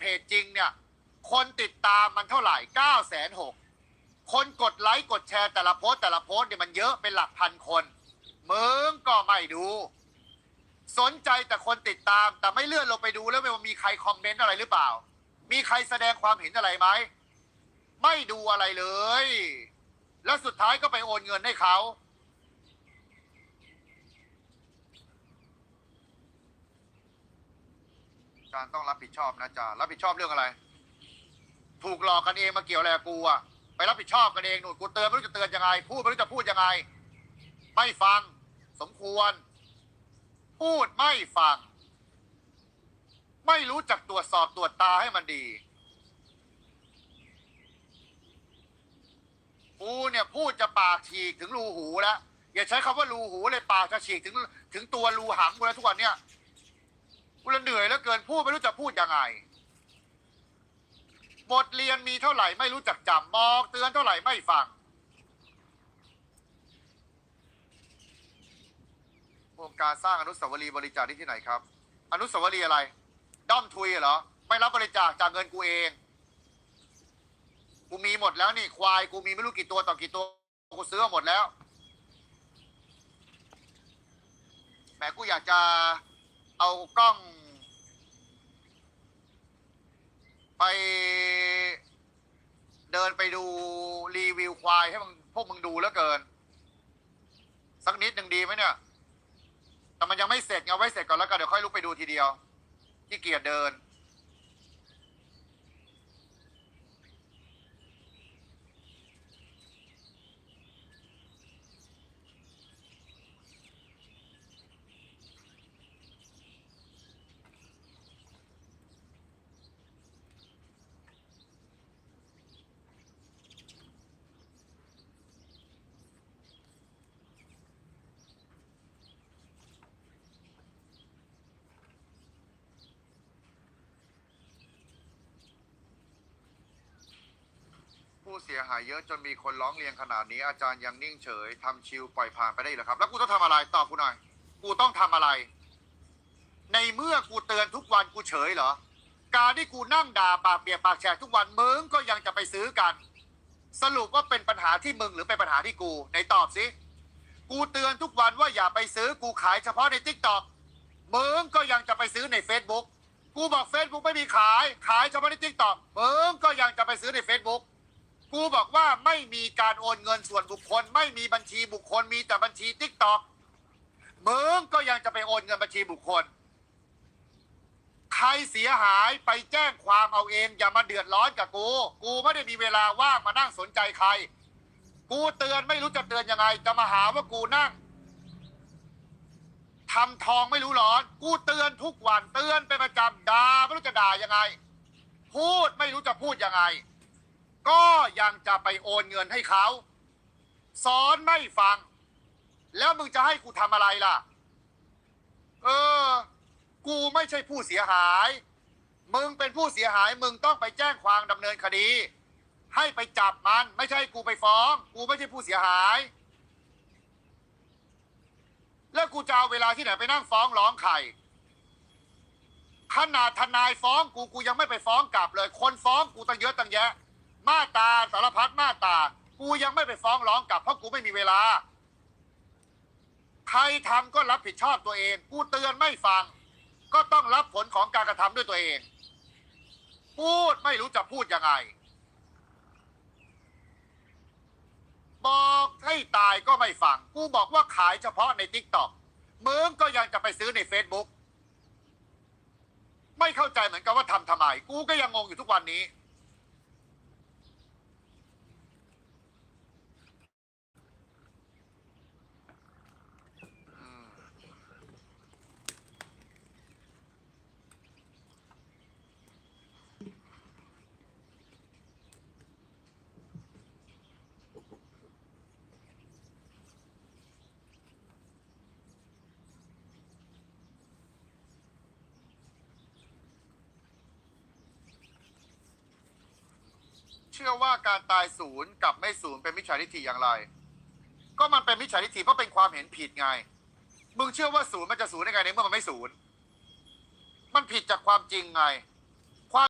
เพจจริงเนี่ย คนติดตามมันเท่าไหร่9ก้าแสนหกคนกดไลค์กดแชร์แต่ละโพสแต่ละโพสเนี่ยมันเยอะเป็นหลักพันคนมึงก็ไม่ดู สนใจแต่คนติดตามแต่ไม่เลื่อนลงไปดูแล้วว่ามีใครคอมเมนต์อะไรหรือเปล่า มีใครแสดงความเห็นอะไรไหมไม่ดูอะไรเลย แล้วสุดท้ายก็ไปโอนเงินให้เขา การต้องรับผิดชอบนะจ๊ะรับผิดชอบเรื่องอะไร ถูกหลอกกันเองมาเกี่ยวอะไรกับกูอะไปรับผิดชอบกันเองหนูกูเตือนไม่รู้จะเตือนยังไง พูดไม่รู้จะพูดยังไง ไม่ฟัง สมควร พูดไม่ฟัง ไม่รู้จักตรวจสอบตรวจตาให้มันดีกูเนี่ยพูดจะปากฉีกถึงรูหูแล้วอย่าใช้คำว่ารูหูเลยปากจะฉีกถึง ถึงตัวรูหังกูแล้วทุกวันเนี่ย กูละเหนื่อยแล้วเกินพูดไม่รู้จะพูดยังไง บทเรียนมีเท่าไหร่ไม่รู้จักจำบอกเตือนเท่าไหร่ไม่ฟังโครงการสร้างอนุสาวรีย์บริจาคที่ที่ไหนครับ อนุสาวรีย์อะไร ด้อมทุยเหรอ ไม่รับบริจาคจากเงินกูเอง กูมีหมดแล้วนี่ควายกูมีไม่รู้กี่ตัวต่อกี่ตัวกูซื้อหมดแล้วแหมกูอยากจะ เอากล้อง ไป เดินไปดูรีวิวควายให้มึงพวกมึงดูแล้วเกิน สักนิดหนึ่งดีไหมเนี่ย แต่มันยังไม่เสร็จเอาไว้เสร็จก่อนแล้วกันเดี๋ยวค่อยลุกไปดูทีเดียวที่เกียจเดิน สียหายเยอะจนมีคนร้องเรียนขนาดนี้อาจารย์ยังนิ่งเฉยทำชิวปล่อยผ่านไปได้เหรอครับ แล้วกูต้องทำอะไรตอบกูหน่อย กูต้องทำอะไร ในเมื่อกูเตือนทุกวันกูเฉยเหรอ การที่กูนั่งด่าปากเปียกปากแฉกทุกวันมึงก็ยังจะไปซื้อกัน สรุปว่าเป็นปัญหาที่มึงหรือเป็นปัญหาที่กูในตอบสิ กูเตือนทุกวันว่าอย่าไปซื้อกูขายเฉพาะในทิกตอกมึงก็ยังจะไปซื้อใน Facebook กูบอก Facebook ไม่มีขาย ขายเฉพาะในทิกตอกมึงก็ยังจะไปซื้อใน Facebook กูบอกว่าไม่มีการโอนเงินส่วนบุคคล ไม่มีบัญชีบุคคลมีแต่บัญชีทิกตอกมึงก็ยังจะไปโอนเงินบัญชีบุคคล ใครเสียหายไปแจ้งความเอาเอง อย่ามาเดือดร้อนกับกู กูไม่ได้มีเวลาว่างมานั่งสนใจใคร กูเตือนไม่รู้จะเตือนยังไง จะมาหาว่ากูนั่งทำทองไม่รู้ร้อน กูเตือนทุกวันเตือนเป็นประจำด่าไม่รู้จะด่ายังไง พูดไม่รู้จะพูดยังไง ก็ยังจะไปโอนเงินให้เขาสอนไม่ฟัง แล้วมึงจะให้กูทำอะไรล่ะ เออ กูไม่ใช่ผู้เสียหาย มึงเป็นผู้เสียหาย มึงต้องไปแจ้งความดำเนินคดี ให้ไปจับมัน ไม่ใช่กูไปฟ้อง กูไม่ใช่ผู้เสียหาย แล้วกูจะเอาเวลาที่ไหนไปนั่งฟ้องร้องใครขนาดทนายฟ้องกูกูยังไม่ไปฟ้องกลับเลย คนฟ้องกูตั้งเยอะตั้งแยะ มาตราสารพัดมาตรากูยังไม่ไปฟ้องร้องกลับเพราะกูไม่มีเวลา ใครทำก็รับผิดชอบตัวเอง กูเตือนไม่ฟัง ก็ต้องรับผลของการกระทำด้วยตัวเอง พูดไม่รู้จะพูดยังไง บอกให้ตายก็ไม่ฟัง กูบอกว่าขายเฉพาะในทิกตอกมึงก็ยังจะไปซื้อใน Facebook ไม่เข้าใจเหมือนกันว่าทำทำไม กูก็ยังงงอยู่ทุกวันนี้ ชื่อว่าการตายศูนย์กับไม่ศูนย์เป็นมิจฉาทิฏฐิอย่างไร ก็มันเป็นมิจฉาทิฏฐิเพราะเป็นความเห็นผิดไง มึงเชื่อว่าศูนย์มันจะศูนย์ได้ไงในเมื่อมันไม่ศูนย์ มันผิดจากความจริงไง